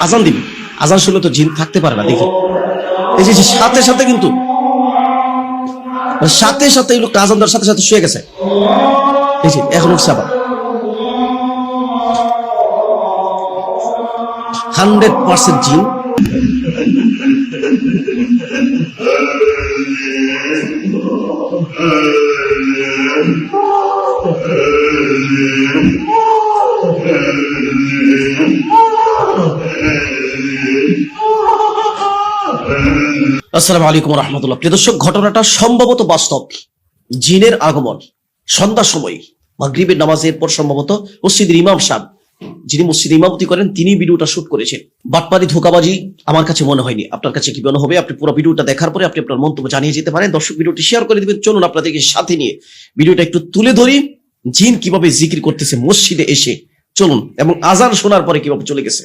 আজান দিবে। আজান শুনলে তো জিন থাকতে পারে না, দেখি। এই যে সাথে সাথে কিন্তু মানে সাথে সাথে এই লোকটা আজান সাথে সাথে শুয়ে গেছে। এখন উঠছে আবার। হান্ড্রেড পার্সেন্ট জিন। আসসালামু আলাইকুম রহমতুল্লাহ। প্রিয় দর্শক, ঘটনাটা সম্ভবত বাস্তব। জিনের আগমন, সন্ধ্যা সময়, মাগরিবের নামাজের পর সম্ভবত মসজিদের ইমাম সাহেব, যিনি মসজিদে ইমামতি করেন, তিনি ভিডিওটা শুট করেছেন। বাটপারি ধোকাবাজি আমার কাছে মনে হয়নি। আপনার কাছে কি মনে হবে? আপনি পুরো ভিডিওটা দেখার পরে আপনি আপনার মন্তব্য জানিয়ে যেতে পারেন। দর্শক, ভিডিওটি শেয়ার করে দিবেন। চলুন আপনাদেরকে সাথে নিয়ে ভিডিওটা একটু তুলে ধরি। জিন কীভাবে জিকির করতেছে মসজিদে এসে? চলুন, এবং আজান শোনার পরে কীভাবে চলে গেছে?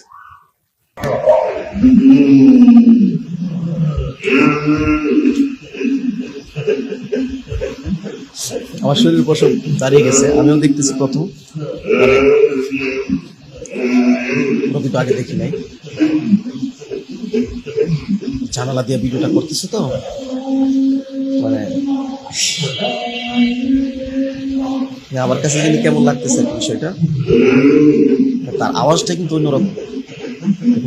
আমার শরীর পশম দাঁড়িয়ে গেছে, আমিও দেখতেছি প্রথম। মানে আগে দেখি নাই। জানালা দিয়ে ভিডিওটা করতেছে তো। মানে আমার কাছে কেমন লাগতেছে বিষয়টা, তার আওয়াজটা কিন্তু অন্যরকম।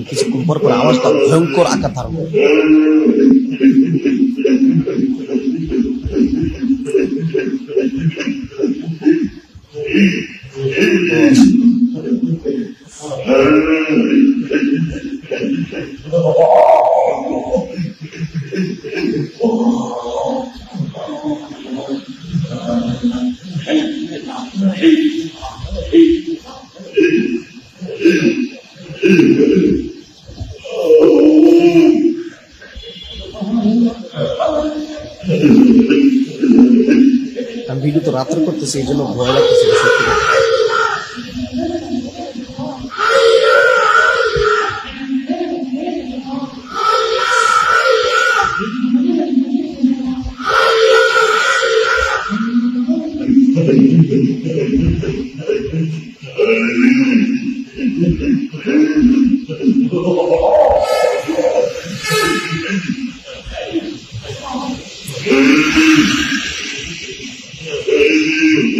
কিছুক্ষণ পর পর আওয়াজটা ভয়ঙ্কর আকার ধারণ করে আমি ভিডিও তো রাত্রে করতেছি এই জন্য ভয় লাগতেছে সত্যি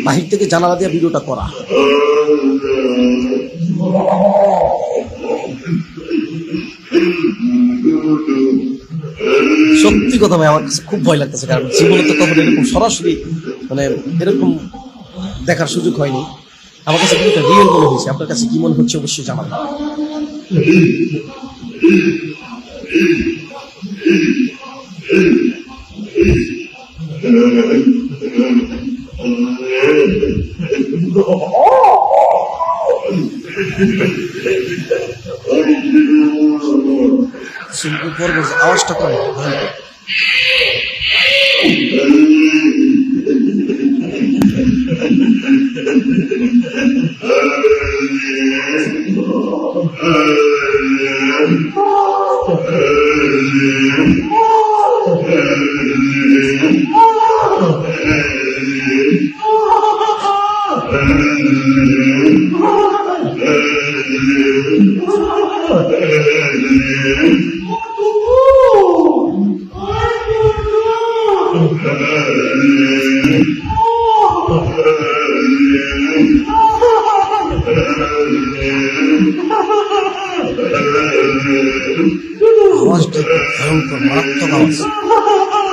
বাহির থেকে জানালা দিয়ে ভিডিওটা করা। সত্যি কথা ভাই, আমার কাছে খুব ভয় লাগতেছে, কারণ জীবনে তো কখনো এরকম সরাসরি মানে এরকম দেখার সুযোগ হয়নি। আমার কাছে কিন্তু রিয়েল মনে হয়েছে। আপনার কাছে কি মনে হচ্ছে অবশ্যই জানাবেন। শুনতে পড়ব যে আওয়াজটা করে ভয়ঙ্কর। আওয়াজটা খুব ভয়ঙ্কর মারাত্মক আওয়াজ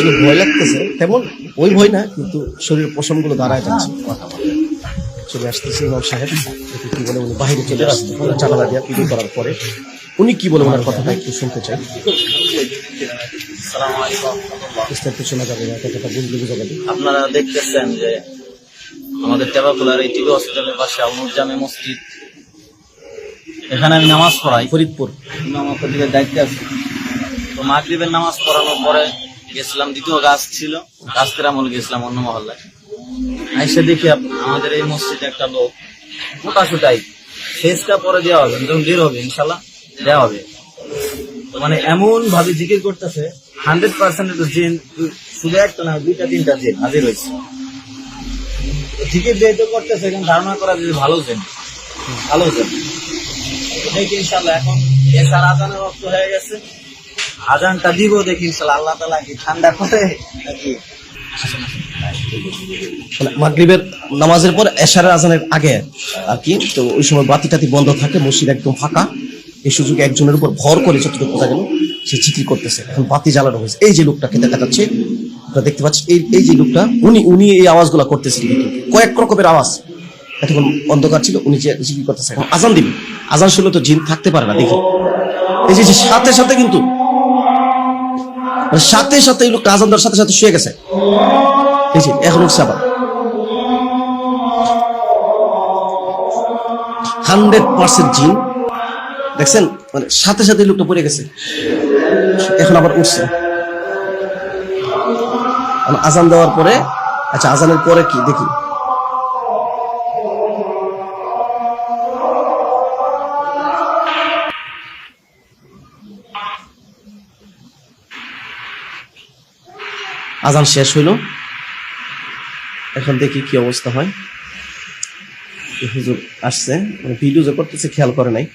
আসলে ভয় লাগতেছে তেমন ওই ভয় না কিন্তু শরীরের পশমগুলো দাঁড়ায় যাচ্ছে চলে আসতেছে ইমাম সাহেব কি বলে উনি বাইরে চলে আসতে জানালা দিয়া পিডি করার পরে। উনি কি বলে ওনার কথাটা একটু শুনতে চাই। বিস্তারিত শোনা যাবে না কথাটা বুঝলে বোঝা যাবে। আপনারা দেখতেছেন যে আমাদের টেবাকুলার এই টিভি হসপিটালের পাশে আলমুর জামে মসজিদ। এখানে আমি নামাজ পড়াই। ফরিদপুর। ইমাম আপনাদের দায়িত্বে আছি। তো তো মাগরিবের নামাজ পড়ানোর পরে গেছিলাম, দ্বিতীয় গাছ ছিল। গাছের আমল গেছিলাম অন্য মহল্লায়। আইসা দেখি আমাদের এই মসজিদে একটা লোক মোটা সুটাই শেষটা পরে দেওয়া হবে, যখন বের হবে, ইনশাল্লাহ, দেওয়া হবে। মানে এমন ভাবে জিকির করতেছে, হান্ড্রেড পার্সেন্ট জিন, শুধু একটা না, দুইটা, তিনটা জিন হাজির হয়েছে। জিকির যেহেতু করতেছে, এখন ধারণা করা যে ভালো জিন। ভালো জিন। ইনশাল্লাহ, এখন এসার আজানের রক্ত হয়ে গেছে। আজানটা দিব দেখি ইনশাল্লাহ আল্লাহ তালা কি ঠান্ডা করে নাকি? নামাজের পর এশারের আজানের আগে আর কি, তো ওই সময় বাতি টাতি বন্ধ থাকে, মসজিদ একদম ফাঁকা। এই সুযোগে একজনের উপর ভর করে যতটুকু বোঝা গেল, সে চিঠি করতেছে। এখন বাতি জ্বালানো হয়েছে। এই যে লোকটাকে দেখা যাচ্ছে, আপনারা দেখতে পাচ্ছেন, এই এই যে লোকটা, উনি উনি এই আওয়াজগুলো করতেছিলেন কিন্তু। কয়েক রকমের আওয়াজ। এতক্ষণ অন্ধকার ছিল, উনি যে জিকির করতেছে, এখন আজান দিবে। আজান শুনলে তো জিন থাকতে পারে না, দেখি। এই যে সাথে সাথে কিন্তু সাথে সাথে আজান দেওয়ার সাথে সাথে শুয়ে গেছে। এখন উঠছে আবার। হান্ড্রেড পার্সেন্ট জিন। দেখছেন? মানে সাথে সাথে লোকটা পড়ে গেছে। এখন আবার উঠছে। এখন আজান দেওয়ার পরে আচ্ছা আজানের পরে কি? দেখি। আজান শেষ হইল। এখন দেখি কি অবস্থা হয়। হুজুর আসছে। মানে ভিডিও যে করতেছে খেয়াল করে নাই।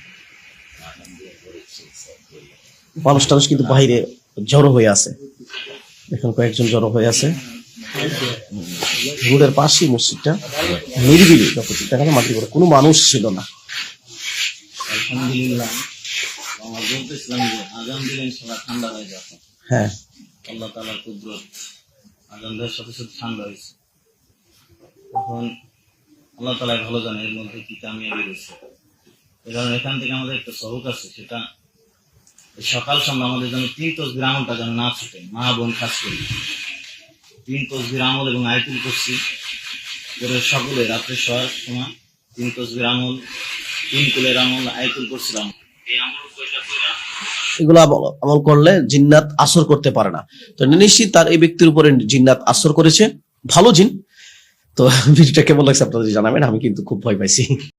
মানুষ টানুষ কিন্তু বাইরে জড়ো হয়ে আছে। এখন কয়েকজন জড়ো হয়ে আছে। রোডের পাশেই মসজিদটা। নিরিবিলি দেখা যায় মাটি করে কোনো মানুষ ছিল না। হ্যাঁ আল্লাহ তালার কুদরত। আজান দেওয়ার সাথে সাথে ঠান্ডা হয়েছে। তখন আল্লাহ তালা ভালো জানে এর মধ্যে কি কামিয়াবি রয়েছে। এই এখান থেকে আমাদের একটা সহক আছে, সেটা সকাল সন্ধ্যা আমাদের যেন তিন তসবির আমলটা যেন না ছুটে, মা বোন কাজ করি। তিন তসবির আমল এবং আইতুল করছি করে সকলে রাত্রে সময় তিন তসবির আমল, তিন কুলের আমল আইতুল করছিলাম এই আমল কয়টা কইরা এগুলো আমল- করলে জিন্নাত আসর করতে পারে না। তো নিশ্চিত তার এই ব্যক্তির উপরে জিন্নাত আসর করেছে। ভালো জিন। তো ভিডিওটা কেমন লাগছে আপনাদের জানাবেন, আমি কিন্তু খুব ভয় পাইছি।